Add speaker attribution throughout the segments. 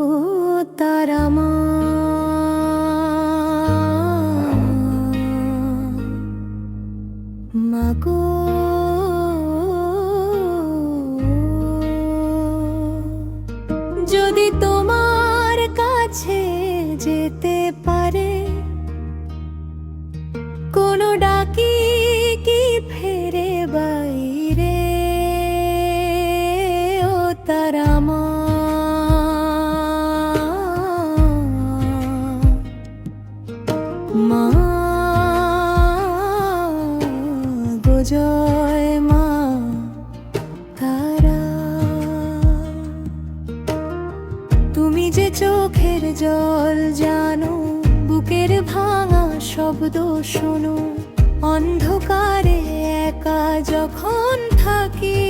Speaker 1: ও মাগো। যদি তোমার কাছে যেতে পারে কোনো ডাকি মা, গো জয় মা তুমি যে চোখের জল জানো, বুকের ভাঙা শব্দ শোনো। অন্ধকারে একা যখন থাকি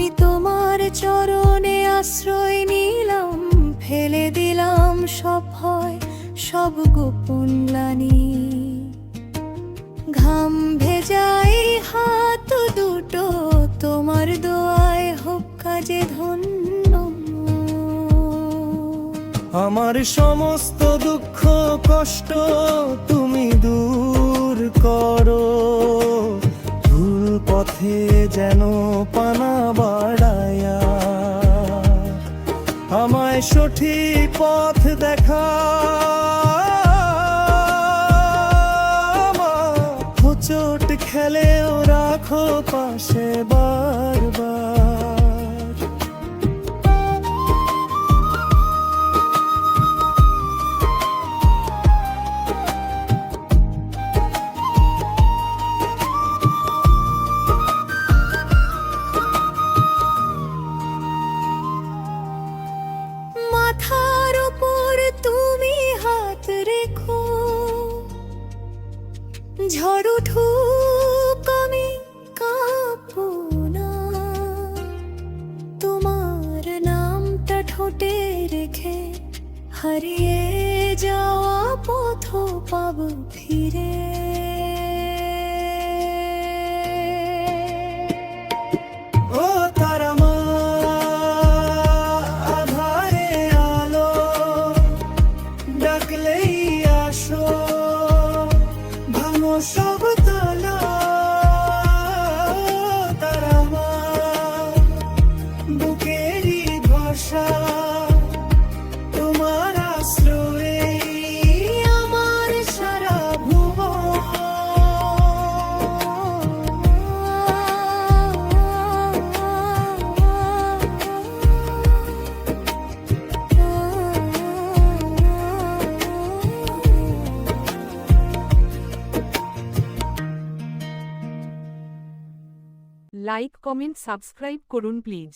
Speaker 1: আমি তোমার চরণে আশ্রয় নিলাম, ফেলে দিলাম সব ভয়, সব গোপন লানি ঘাম ভেজাই হাত দুটো, তোমার দোয়ায় হোক কাজে ধন্য
Speaker 2: আমার সমস্ত দুঃখ, কষ্ট তুমি দূর করো। ভুল পথে যেন পানা আমায় সঠিক পথ দেখা। খেলে খেলেও রাখো পাশে বারবার
Speaker 1: ঝড় উঠুক আমি না। তোমার নামটা ঠোঁটে রেখে হারিয়ে যাওয়া পথ পাব ফিরে।
Speaker 2: সব বুকেরই তোমার আশ্রয়ে
Speaker 3: লাইক কমেন্ট সাবস্ক্রাইব করুন প্লিজ